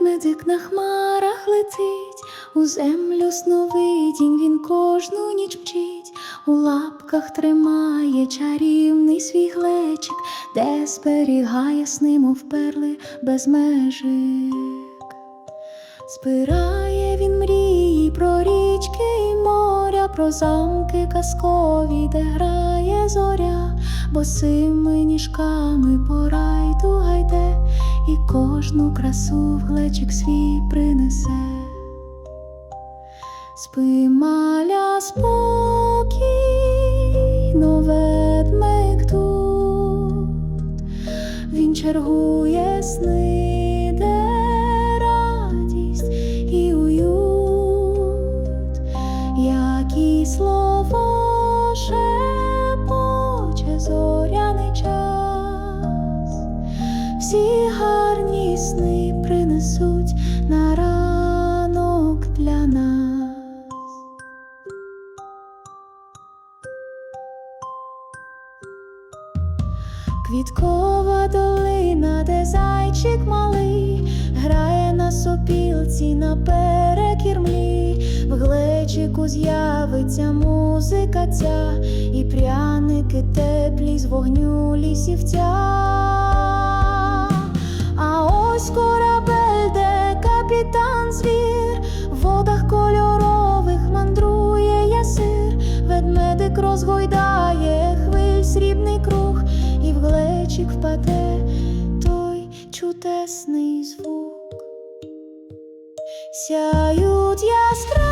ведмедик на хмарах летить, у землю сновидінь він кожну ніч мчить, у лапках тримає чарівний свій глечик, де зберігає сни, мов перли без межик. Збирає він мрії про річки і моря, про замки казкові, де грає зоря, босими ніжками по райду гайде, і кожну красу в глечик свій принесе. Спи, маля, спокійно, ведмик тут, він чергує сни, де радість і уют, які слова шепоче всі гарні сни принесуть на ранок для нас. Квіткова долина, де зайчик малий, грає на сопілці наперекір млі, в глечику з'явиться музика ця, і пряники теплі з вогню лісівця. Розгойдає хвиль срібний круг, і в глечик впаде той чудесний звук. Сяють яскраво